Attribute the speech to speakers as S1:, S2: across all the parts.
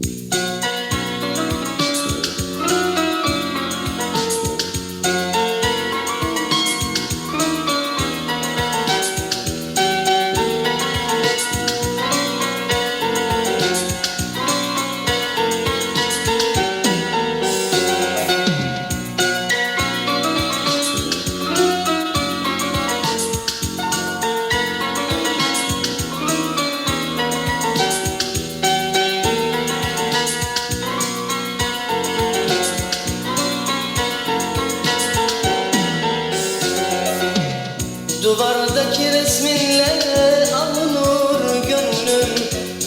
S1: Mm-hmm. Duvardaki resminle avunur gönlüm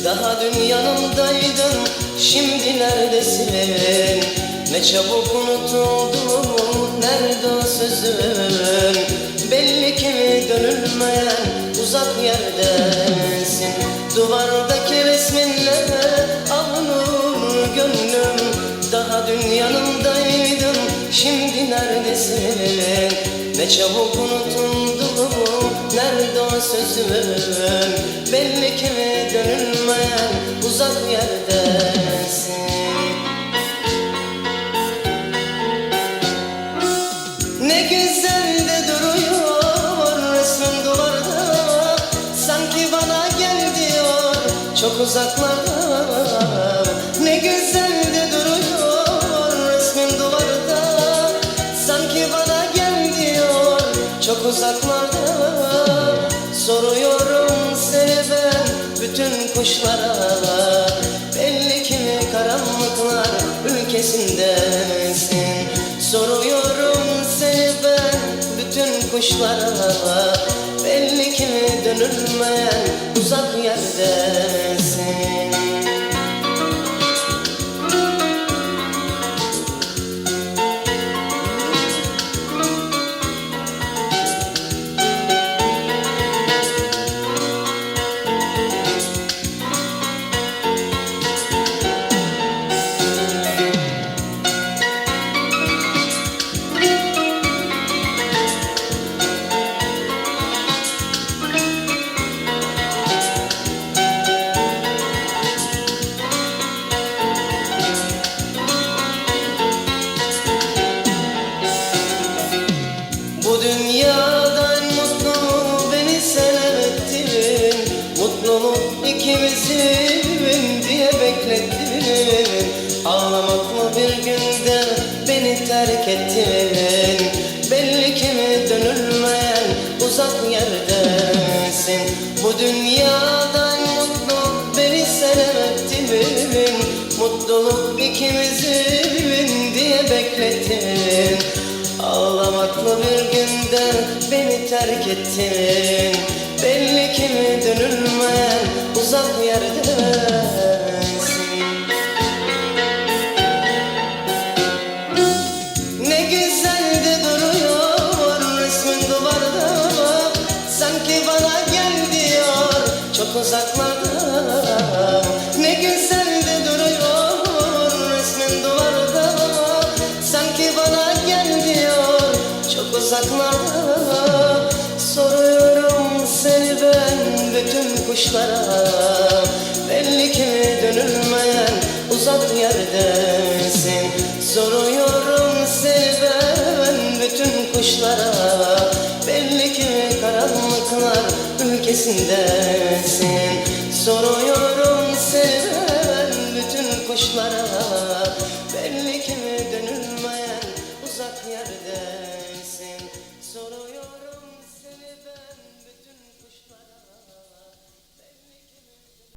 S1: Daha dün yanımdaydın şimdi neredesin? Ne çabuk unutuldum nerede o sözün? Belli ki dönülmeyen uzak yerdesin Duvardaki resminle avunur gönlüm. Daha dün yanımdaydın şimdi neredesin? Ne çabuk unutuldu Nerede o sözün Belli ki dönülmeyen Uzak yerdesin? Ne güzel de duruyor resmin duvarda. Sanki bana gel çok uzaklarda uzaklarda Soruyorum seni ben bütün kuşlara. Belli ki karanlıklar ülkesindesin Soruyorum seni ben bütün kuşlara. Belli ki dönülmeyen uzak yerdesin terk ettin Belli ki dönülmeyen uzak yerdesin. Bu dünyada en mutlu beni sen ettin Mutluluk ikimizin diye beklettin. Ağlamakla bir günde beni terk ettin. Belli ki dönülmeyen uzak yerdesin uzaklarda Ne güzel de duruyor resmin duvarda. Sanki bana gel diyor çok uzaklarda. Soruyorum seni ben bütün kuşlara. Belli ki dönülmeyen uzak yerdesin. Soruyorum seni ben bütün kuşlara ötesindesin Soruyorum seven bütün kuşlara. Belli ki dönülmeyen uzak yerdesin Soruyorum